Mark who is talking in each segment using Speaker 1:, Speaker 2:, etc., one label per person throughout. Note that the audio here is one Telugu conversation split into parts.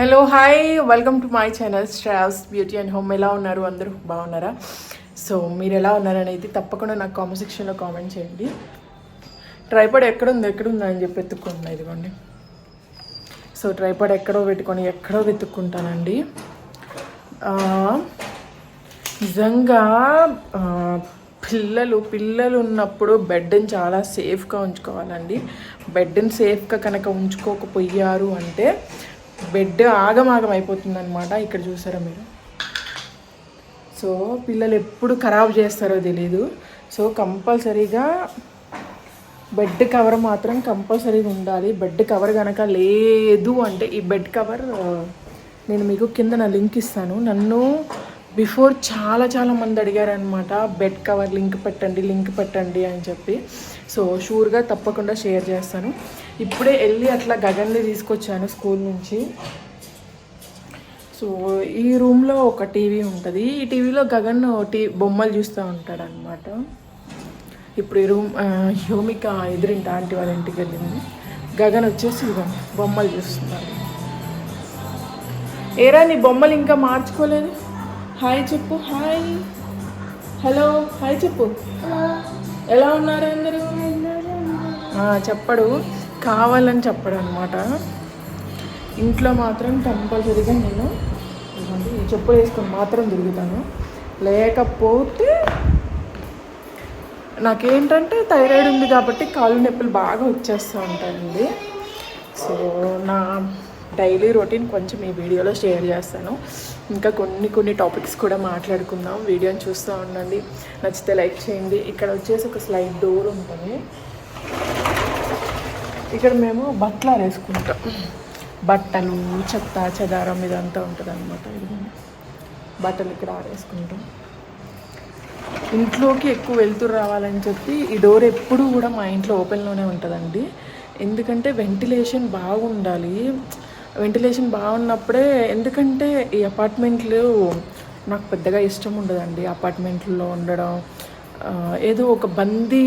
Speaker 1: hello hi welcome to my channel straws beauty and home ఎలా ఉన్నారు అందరూ బాగున్నారా సో మీరు ఎలా ఉన్నారనేది తప్పకుండా నాకు కామెంట్ సెక్షన్లో కామెంట్ చేయండి ట్రైపాడ్ ఎక్కడుంది ఎక్కడుంది అని చెప్పి వెతుక్కుంటున్నా ఇదిగోండి సో ట్రైపాడ్ ఎక్కడో పెట్టుకొని ఎక్కడో వెతుక్కుంటానండి నిజంగా పిల్లలు పిల్లలు ఉన్నప్పుడు బెడ్ని చాలా సేఫ్గా ఉంచుకోవాలండి బెడ్ని సేఫ్గా కనుక ఉంచుకోకపోయారు అంటే బెడ్ ఆగమాగం అయిపోతుంది అనమాట ఇక్కడ చూసారా మీరు సో పిల్లలు ఎప్పుడు ఖరాబ్ చేస్తారో తెలీదు సో కంపల్సరీగా బెడ్ కవర్ మాత్రం కంపల్సరీగా ఉండాలి బెడ్ కవర్ కనుక లేదు అంటే ఈ బెడ్ కవర్ నేను మీకు కింద నా లింక్ ఇస్తాను నన్ను బిఫోర్ చాలా చాలా మంది అడిగారనమాట బెడ్ కవర్ లింక్ పెట్టండి లింక్ పెట్టండి అని చెప్పి సో షూర్గా తప్పకుండా షేర్ చేస్తాను ఇప్పుడే వెళ్ళి అట్లా గగన్లే తీసుకొచ్చాను స్కూల్ నుంచి సో ఈ రూమ్లో ఒక టీవీ ఉంటుంది ఈ టీవీలో గగన్ టీ బొమ్మలు చూస్తూ ఉంటాడు అనమాట ఇప్పుడు ఈ రూమ్ హ్యూమిక ఎదురింట ఆంటీ వాళ్ళ ఇంటికి వెళ్ళింది గగన్ వచ్చేసి బొమ్మలు చూస్తున్నాడు ఏరా నీ బొమ్మలు ఇంకా మార్చుకోలేదు హాయ్ చెప్పు హాయ్ హలో హాయ్ చెప్పు ఎలా ఉన్నారు అందరూ చెప్పడు కావాలని చెప్పడం అనమాట ఇంట్లో మాత్రం కంపల్సరీగా నేను ఈ చెప్పులు వేసుకొని మాత్రం తిరుగుతాను లేకపోతే నాకేంటంటే థైరాయిడ్ ఉంది కాబట్టి కాళ్ళు నొప్పులు బాగా వచ్చేస్తూ ఉంటాయండి సో నా డైలీ రొటీన్ కొంచెం ఈ వీడియోలో షేర్ చేస్తాను ఇంకా కొన్ని కొన్ని టాపిక్స్ కూడా మాట్లాడుకుందాం వీడియోని చూస్తూ ఉండండి నచ్చితే లైక్ చేయండి ఇక్కడ వచ్చేసి ఒక స్లైడ్ డోర్ ఉంటుంది ఇక్కడ మేము బట్టలు వేసుకుంటాం బట్టలు చెత్త చెదారం ఇదంతా ఉంటుంది అనమాట ఇది బట్టలు ఇక్కడ ఆరేసుకుంటాం ఇంట్లోకి ఎక్కువ వెళ్తురు రావాలని చెప్పి ఈ డోర్ ఎప్పుడు కూడా మా ఇంట్లో ఓపెన్లోనే ఉంటుందండి ఎందుకంటే వెంటిలేషన్ బాగుండాలి వెంటిలేషన్ బాగున్నప్పుడే ఎందుకంటే ఈ అపార్ట్మెంట్లు నాకు పెద్దగా ఇష్టం ఉండదండి అపార్ట్మెంట్లో ఉండడం ఏదో ఒక బందీ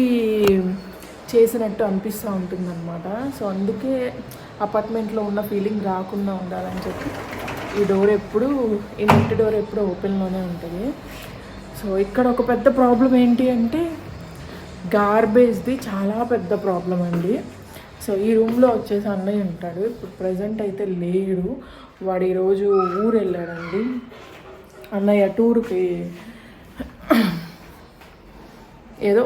Speaker 1: చేసినట్టు అనిపిస్తూ ఉంటుందన్నమాట సో అందుకే అపార్ట్మెంట్లో ఉన్న ఫీలింగ్ రాకుండా ఉండాలని చెప్పి ఈ డోర్ ఎప్పుడు ఈ నెట్ డోర్ ఎప్పుడు ఓపెన్లోనే ఉంటుంది సో ఇక్కడ ఒక పెద్ద ప్రాబ్లం ఏంటి అంటే గార్బేజ్ది చాలా పెద్ద ప్రాబ్లం అండి సో ఈ రూమ్లో వచ్చేసి అన్నయ్య ఉంటాడు ఇప్పుడు ప్రజెంట్ అయితే లేడు వాడు ఈరోజు ఊరు వెళ్ళాడండి అన్నయ్య టూర్కి ఏదో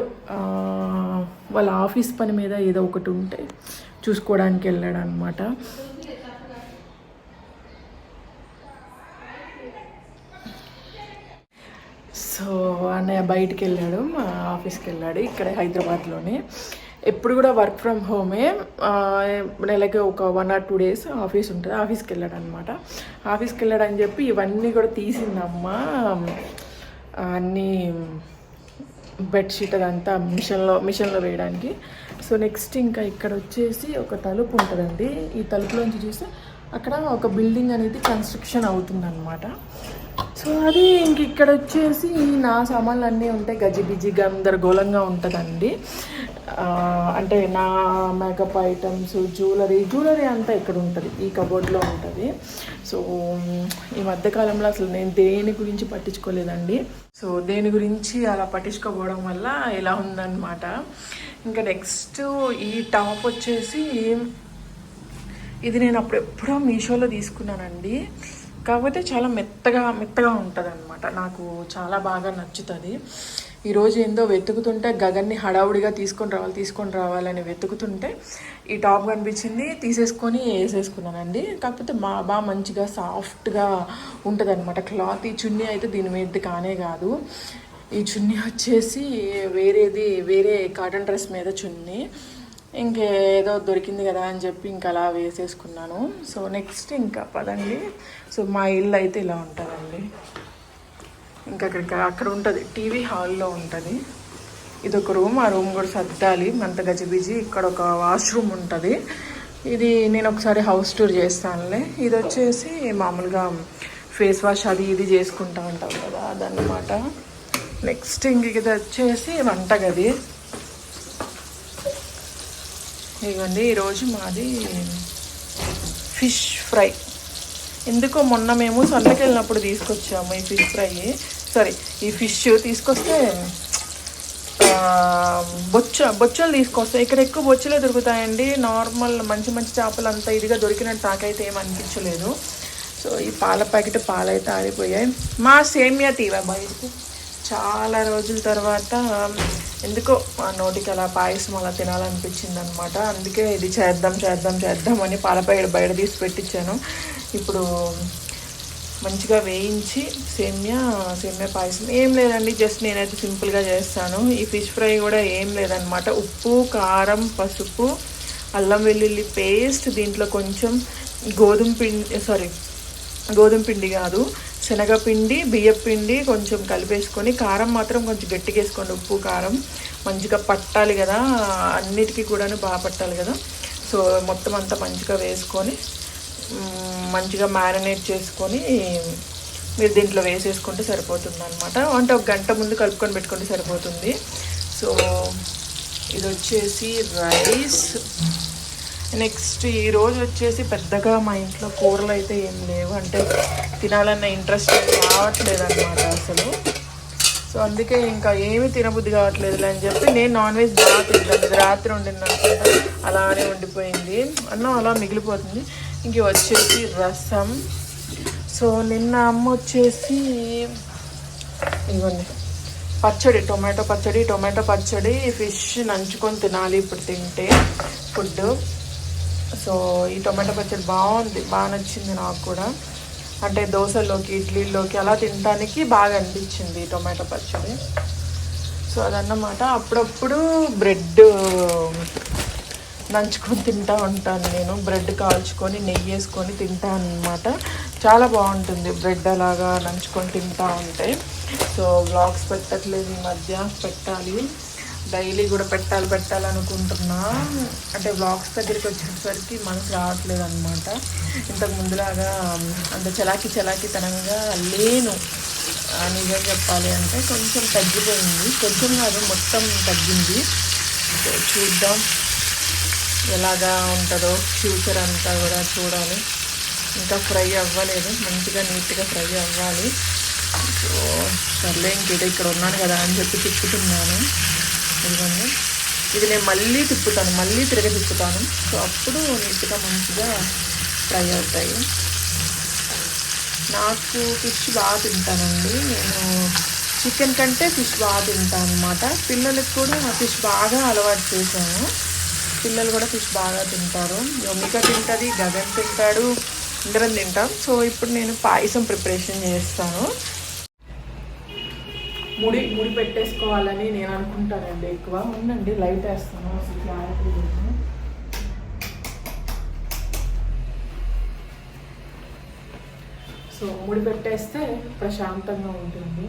Speaker 1: వాళ్ళ ఆఫీస్ పని మీద ఏదో ఒకటి ఉంటే చూసుకోవడానికి వెళ్ళాడు అనమాట సో అన్నయ్య బయటికి వెళ్ళాడు మా ఆఫీస్కి వెళ్ళాడు ఇక్కడ హైదరాబాద్లోనే ఎప్పుడు కూడా వర్క్ ఫ్రమ్ హోమే నెలకి ఒక one or two days office ఉంటుంది ఆఫీస్కి వెళ్ళాడు అనమాట ఆఫీస్కి వెళ్ళాడని చెప్పి ఇవన్నీ కూడా తీసిందమ్మా అన్నీ బెడ్షీట్ అదంతా మిషన్లో మిషన్లో వేయడానికి సో నెక్స్ట్ ఇంకా ఇక్కడ వచ్చేసి ఒక తలుపు ఉంటుందండి ఈ తలుపులోంచి చూస్తే అక్కడ ఒక బిల్డింగ్ అనేది కన్స్ట్రక్షన్ అవుతుందన్నమాట సో అది ఇంక ఇక్కడ వచ్చేసి నా సామాన్లు అన్నీ ఉంటాయి గజిబిజి గందరగోళంగా ఉంటుందండి అంటే నా మేకప్ ఐటమ్స్ జ్యువెలరీ జ్యువెలరీ అంతా ఇక్కడ ఉంటుంది ఈ కబోర్డ్లో ఉంటుంది సో ఈ మధ్యకాలంలో అసలు నేను దేని గురించి పట్టించుకోలేదండి సో దేని గురించి అలా పట్టించుకోపోవడం వల్ల ఎలా ఉందన్నమాట ఇంకా నెక్స్ట్ ఈ టాప్ వచ్చేసి ఇది నేను అప్పుడు ఎప్పుడో మీషోలో తీసుకున్నానండి కాకపోతే చాలా మెత్తగా మెత్తగా ఉంటుంది నాకు చాలా బాగా నచ్చుతుంది ఈరోజు ఏందో వెతుకుతుంటే గగన్ని హడావుడిగా తీసుకొని రావాలి తీసుకొని రావాలని వెతుకుతుంటే ఈ టాప్ కనిపించింది తీసేసుకొని వేసేసుకున్నానండి కాకపోతే మా బాగా మంచిగా సాఫ్ట్గా ఉంటుంది అనమాట క్లాత్ ఈ చున్నీ అయితే దీని మీద కానే కాదు ఈ చున్నీ వచ్చేసి వేరేది వేరే కాటన్ డ్రెస్ మీద చున్నీ ఇంకేదో దొరికింది కదా అని చెప్పి ఇంకా అలా వేసేసుకున్నాను సో నెక్స్ట్ ఇంకా పదండి సో మా ఇల్లు అయితే ఇలా ఉంటుందండి ఇంకా అక్కడికి అక్కడ ఉంటుంది టీవీ హాల్లో ఉంటుంది ఇది ఒక రూమ్ ఆ రూమ్ కూడా సర్దాలి మంత గజిబిజి ఇక్కడ ఒక వాష్రూమ్ ఉంటుంది ఇది నేను ఒకసారి హౌస్ టూర్ చేస్తానులే ఇది వచ్చేసి మామూలుగా ఫేస్ వాష్ అది ఇది చేసుకుంటా ఉంటాం కదా అదనమాట నెక్స్ట్ ఇంక ఇది వచ్చేసి వంటగది ఇవ్వండి ఈరోజు మాది ఫిష్ ఫ్రై ఎందుకో మొన్న మేము సొల్లకి తీసుకొచ్చాము ఈ ఫిష్ ఫ్రై సారీ ఈ ఫిష్ తీసుకొస్తే బొచ్చ బొచ్చలు తీసుకొస్తాయి ఇక్కడ ఎక్కువ బొచ్చలే దొరుకుతాయండి నార్మల్ మంచి మంచి చేపలు అంతా ఇదిగా దొరికినట్టు నాకైతే ఏం అనిపించలేదు సో ఈ పాల ప్యాకెట్ పాలైతే ఆరిపోయాయి మా సేమియా తీవా బయట చాలా రోజుల తర్వాత ఎందుకో మా నోటికి అలా పాయసం అలా తినాలనిపించింది అనమాట అందుకే ఇది చేద్దాం చేద్దాం చేద్దాం అని పాల ప్యాకెట్ బయట తీసి పెట్టించాను ఇప్పుడు మంచిగా వేయించి సేమ్యా సేమ్యా పాయసం ఏం లేదండి జస్ట్ నేనైతే సింపుల్గా చేస్తాను ఈ ఫిష్ ఫ్రై కూడా ఏం లేదనమాట ఉప్పు కారం పసుపు అల్లం వెల్లుల్లి పేస్ట్ దీంట్లో కొంచెం గోధుమ పిండి సారీ గోధుమ పిండి కాదు శనగపిండి బియ్యపిండి కొంచెం కలిపేసుకొని కారం మాత్రం కొంచెం గట్టిగా వేసుకోండి ఉప్పు కారం మంచిగా పట్టాలి కదా అన్నిటికీ కూడా బాగా పట్టాలి కదా సో మొత్తం అంతా మంచిగా వేసుకొని మంచిగా మ్యారినేట్ చేసుకొని మీరు దీంట్లో వేసేసుకుంటే సరిపోతుంది అనమాట అంటే ఒక గంట ముందు కలుపుకొని పెట్టుకుంటే సరిపోతుంది సో ఇది వచ్చేసి రైస్ నెక్స్ట్ ఈరోజు వచ్చేసి పెద్దగా మా ఇంట్లో కూరలు అయితే ఏం లేవు అంటే తినాలన్న ఇంట్రెస్ట్ రావట్లేదు అనమాట అసలు సో అందుకే ఇంకా ఏమీ తినబుద్ధి కావట్లేదు అని చెప్పి నేను నాన్ వెజ్ బాగా తింటాను రాత్రి వండింది అలానే ఉండిపోయింది అన్నం అలా మిగిలిపోతుంది ఇంక వచ్చేసి రసం సో నిన్న అమ్మ వచ్చేసి ఇవన్నీ పచ్చడి టొమాటో పచ్చడి టొమాటో పచ్చడి ఫిష్ నంచుకొని తినాలి ఇప్పుడు తింటే ఫుడ్ సో ఈ టొమాటో పచ్చడి బాగుంది బాగా నచ్చింది నాకు కూడా అంటే దోశలోకి ఇడ్లీలోకి అలా తినడానికి బాగా అనిపించింది టొమాటో పచ్చడి సో అదన్నమాట అప్పుడప్పుడు బ్రెడ్ నంచుకొని తింటూ ఉంటాను నేను బ్రెడ్ కాల్చుకొని నెయ్యి వేసుకొని తింటాను అనమాట చాలా బాగుంటుంది బ్రెడ్ అలాగా నంచుకొని తింటూ ఉంటే సో బ్లాగ్స్ పెట్టట్లేదు ఈ మధ్య పెట్టాలి డైలీ కూడా పెట్టాలి పెట్టాలనుకుంటున్నా అంటే బ్లాగ్స్ దగ్గరికి వచ్చేసరికి మనసు రావట్లేదు అనమాట ఇంతకు ముందులాగా అంత చలాకి చలాకితనంగా లేను నిజం చెప్పాలి అంటే కొంచెం తగ్గిపోయింది కొంచెం కాదు మొత్తం తగ్గింది చూద్దాం ఎలాగా ఉంటుందో ఫ్యూచర్ అంతా కూడా చూడాలి ఇంకా ఫ్రై అవ్వలేదు మంచిగా నీట్గా ఫ్రై అవ్వాలి సో సర్లే ఇంకేదో ఇక్కడ ఉన్నాను కదా అని చెప్పి తిప్పుతున్నాను ఇదిగోండి ఇది నేను మళ్ళీ తిప్పుతాను మళ్ళీ తిరగ తిప్పుతాను సో అప్పుడు నీట్గా మంచిగా ఫ్రై అవుతాయి నాకు ఫిష్ బాగా తింటానండి నేను చికెన్ కంటే ఫిష్ బాగా తింటాను అనమాట పిల్లలకు కూడా ఫిష్ బాగా అలవాటు చేశాను పిల్లలు కూడా ఫిష్ బాగా తింటారు యోమిక తింటుంది గగన్ తింటాడు అందరం తింటాం సో ఇప్పుడు నేను పాయసం ప్రిపరేషన్ చేస్తాను ముడి ముడి పెట్టేసుకోవాలని నేను అనుకుంటానండి ఎక్కువ ఉండండి లైట్ వేస్తాను సో ముడి పెట్టేస్తే ప్రశాంతంగా ఉంటుంది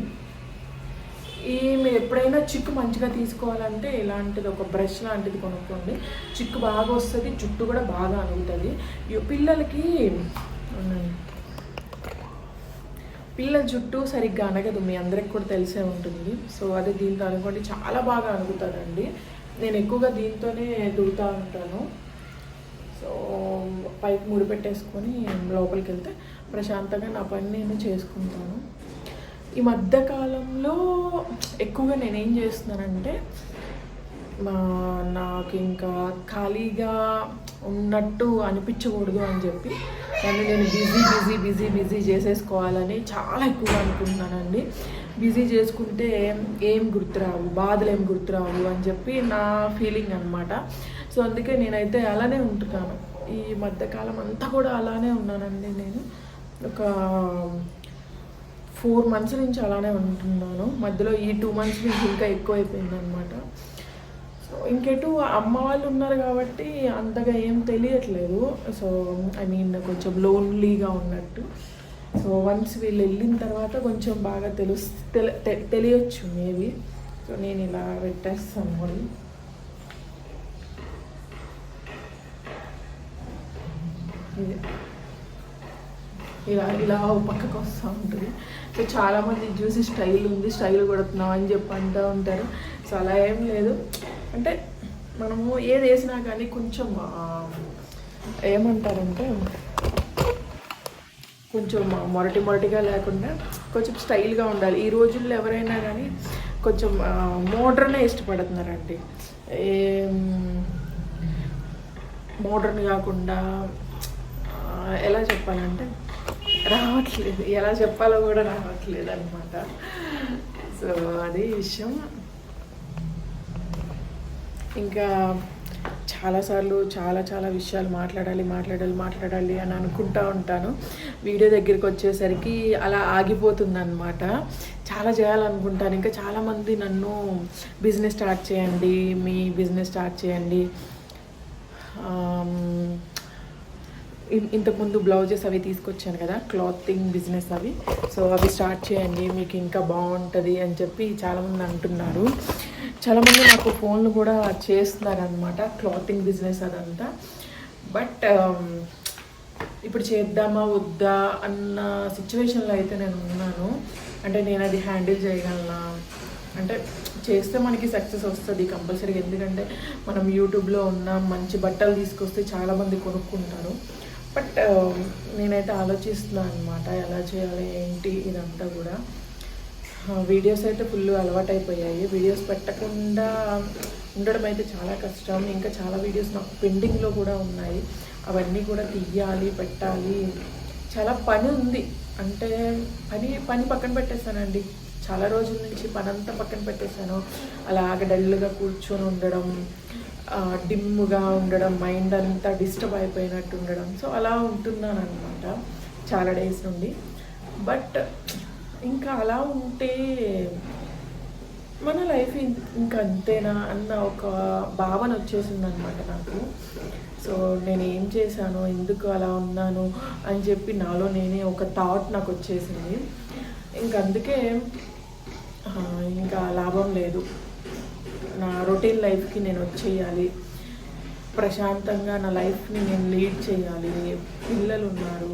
Speaker 1: ఈమె ఎప్పుడైనా చిక్కు మంచిగా తీసుకోవాలంటే ఇలాంటిది ఒక బ్రష్ లాంటిది కొనుక్కోండి చిక్కు బాగా వస్తుంది జుట్టు కూడా బాగా అనుగుతుంది పిల్లలకి పిల్లల జుట్టు సరిగ్గా అనగదు మీ అందరికి కూడా తెలిసే ఉంటుంది సో అదే దీంతో అనుకోండి చాలా బాగా అనుగుతుందండి నేను ఎక్కువగా దీంతోనే దుడుతూ ఉంటాను సో పైకి ముడి పెట్టేసుకొని లోపలికి వెళ్తే ప్రశాంతంగా నా పని నేను చేసుకుంటాను ఈ మధ్యకాలంలో ఎక్కువగా నేనేం చేస్తున్నానంటే మా నాకు ఇంకా ఖాళీగా ఉన్నట్టు అనిపించకూడదు అని చెప్పి నన్ను నేను బిజీ బిజీ బిజీ బిజీ చేసేసుకోవాలని చాలా ఎక్కువగా అనుకుంటున్నానండి బిజీ చేసుకుంటే ఏం గుర్తురావు బాధలు ఏం గుర్తురావు అని చెప్పి నా ఫీలింగ్ అనమాట సో అందుకే నేనైతే అలానే ఉంటున్నాను ఈ మధ్యకాలం అంతా కూడా అలానే ఉన్నానండి నేను ఒక ఫోర్ మంత్స్ నుంచి అలానే ఉంటున్నాను మధ్యలో ఈ టూ మంత్స్ నుంచి ఇంకా ఎక్కువ అయిపోయింది అనమాట సో ఇంకెటు అమ్మ వాళ్ళు ఉన్నారు కాబట్టి అంతగా ఏం తెలియట్లేదు సో ఐ మీన్ కొంచెం లోన్లీగా ఉన్నట్టు సో వన్స్ వీళ్ళు వెళ్ళిన తర్వాత కొంచెం బాగా తెలుసు తెలియచ్చు మేబీ సో నేను ఇలా పెట్టేస్తాను మళ్ళీ ఇది ఇలా ఇలా పక్కకు వస్తూ ఉంటుంది సో చాలామంది చూసి స్టైల్ ఉంది స్టైల్ కొడుతున్నాం అని చెప్పి అంటూ ఉంటారు సో అలా ఏం లేదు అంటే మనము ఏది వేసినా కానీ కొంచెం ఏమంటారంటే కొంచెం మొరటి మొరటిగా లేకుండా కొంచెం స్టైల్గా ఉండాలి ఈ రోజుల్లో ఎవరైనా కానీ కొంచెం మోడ్రనే ఇష్టపడుతున్నారండి మోడ్రన్ కాకుండా ఎలా చెప్పాలంటే రావట్లేదు ఎలా చెప్పాలో కూడా రావట్లేదు అనమాట సో అదే విషయం ఇంకా చాలాసార్లు చాలా చాలా విషయాలు మాట్లాడాలి మాట్లాడాలి మాట్లాడాలి అని అనుకుంటా ఉంటాను వీడియో దగ్గరికి వచ్చేసరికి అలా ఆగిపోతుందన్నమాట చాలా చేయాలనుకుంటాను ఇంకా చాలామంది నన్ను బిజినెస్ స్టార్ట్ చేయండి మీ బిజినెస్ స్టార్ట్ చేయండి ఇంతకుముందు బ్లౌజెస్ అవి తీసుకొచ్చాను కదా క్లాతింగ్ బిజినెస్ అవి సో అవి స్టార్ట్ చేయండి మీకు ఇంకా బాగుంటుంది అని చెప్పి చాలామంది అంటున్నారు చాలామంది నాకు ఫోన్లు కూడా చేస్తున్నారు అనమాట క్లాతింగ్ బిజినెస్ అదంతా బట్ ఇప్పుడు చేద్దామా వద్దా అన్న సిచ్యువేషన్లో అయితే నేను ఉన్నాను అంటే నేను అది హ్యాండిల్ చేయగలనా అంటే చేస్తే మనకి సక్సెస్ వస్తుంది కంపల్సరీగా ఎందుకంటే మనం యూట్యూబ్లో ఉన్న మంచి బట్టలు తీసుకొస్తే చాలామంది కొనుక్కుంటారు బట్ um, నేనైతే ఆలోచిస్తున్నాను అనమాట ఎలా చేయాలి ఏంటి ఇదంతా కూడా వీడియోస్ అయితే ఫుల్ అలవాటైపోయాయి వీడియోస్ పెట్టకుండా ఉండడం అయితే చాలా కష్టం ఇంకా చాలా వీడియోస్ నాకు పెండింగ్లో కూడా ఉన్నాయి అవన్నీ కూడా తీయాలి పెట్టాలి చాలా పని ఉంది అంటే పని పని పక్కన పెట్టేస్తానండి చాలా రోజుల నుంచి పని అంతా పక్కన పెట్టేశాను అలాగ డల్గా కూర్చొని ఉండడం డిమ్గా ఉండడం మైండ్ అంతా డిస్టర్బ్ అయిపోయినట్టు ఉండడం సో అలా ఉంటున్నాను అనమాట చాలా డేస్ నుండి బట్ ఇంకా అలా ఉంటే మన లైఫ్ ఇంకా అంతేనా అన్న ఒక భావన వచ్చేసింది అనమాట నాకు సో నేను ఏం చేశాను ఎందుకు అలా ఉన్నాను అని చెప్పి నాలో నేనే ఒక థాట్ నాకు వచ్చేసింది ఇంక అందుకే ఇంకా లాభం లేదు హోటల్ లైఫ్కి నేను వచ్చేయాలి ప్రశాంతంగా నా లైఫ్ని నేను లీడ్ చేయాలి పిల్లలు ఉన్నారు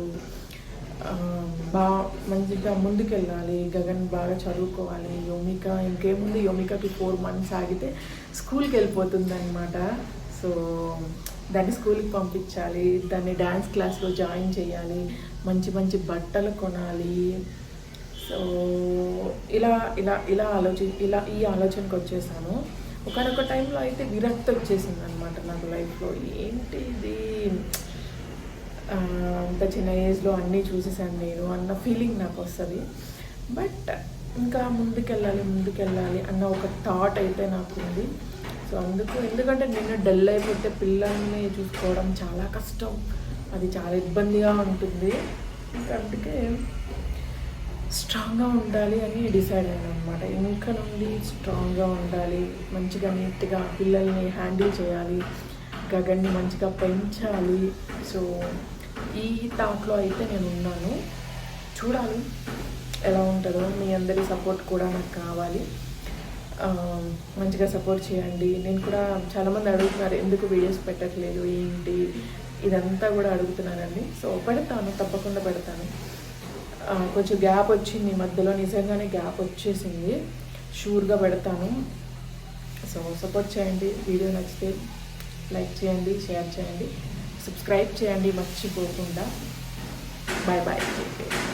Speaker 1: బా మంచిగా ముందుకెళ్ళాలి గగన్ బాగా చదువుకోవాలి యోమిక ఇంకేముంది యోమికకి ఫోర్ మంత్స్ ఆగితే స్కూల్కి వెళ్ళిపోతుంది అనమాట సో దాన్ని స్కూల్కి పంపించాలి దాన్ని డ్యాన్స్ క్లాస్లో జాయిన్ చేయాలి మంచి మంచి బట్టలు కొనాలి సో ఇలా ఇలా ఇలా ఆలోచి ఇలా ఈ ఆలోచనకు వచ్చేసాను ఒకనొక టైంలో అయితే విరక్తి వచ్చేసింది అనమాట నాకు లైఫ్లో ఏంటి ఇది అంత చిన్న ఏజ్లో అన్నీ చూసేసాను నేను అన్న ఫీలింగ్ నాకు వస్తుంది బట్ ఇంకా ముందుకెళ్ళాలి ముందుకెళ్ళాలి అన్న ఒక థాట్ అయితే నాకు ఉంది సో అందుకు ఎందుకంటే నేను డల్ అయిపోతే పిల్లల్ని చూసుకోవడం చాలా కష్టం అది చాలా ఇబ్బందిగా ఉంటుంది ఇంకా అందుకే స్ట్రాంగ్గా ఉండాలి అని డిసైడ్ అయ్యాను అనమాట ఇంకా నుండి స్ట్రాంగ్గా ఉండాలి మంచిగా నీట్గా పిల్లల్ని హ్యాండిల్ చేయాలి గగన్ని మంచిగా పెంచాలి సో ఈ థాట్లో అయితే నేను ఉన్నాను చూడాలి ఎలా ఉంటుందో మీ అందరి సపోర్ట్ కూడా నాకు కావాలి మంచిగా సపోర్ట్ చేయండి నేను కూడా చాలామంది అడుగుతున్నారు ఎందుకు వీడియోస్ పెట్టట్లేదు ఏంటి ఇదంతా కూడా అడుగుతున్నానండి సో పెడతాను తప్పకుండా పెడతాను కొంచెం గ్యాప్ వచ్చింది మధ్యలో నిజంగానే గ్యాప్ వచ్చేసింది షూర్గా పెడతాను సో సపోర్ట్ చేయండి వీడియో నచ్చితే లైక్ చేయండి షేర్ చేయండి సబ్స్క్రైబ్ చేయండి మర్చిపోకుండా బాయ్ బాయ్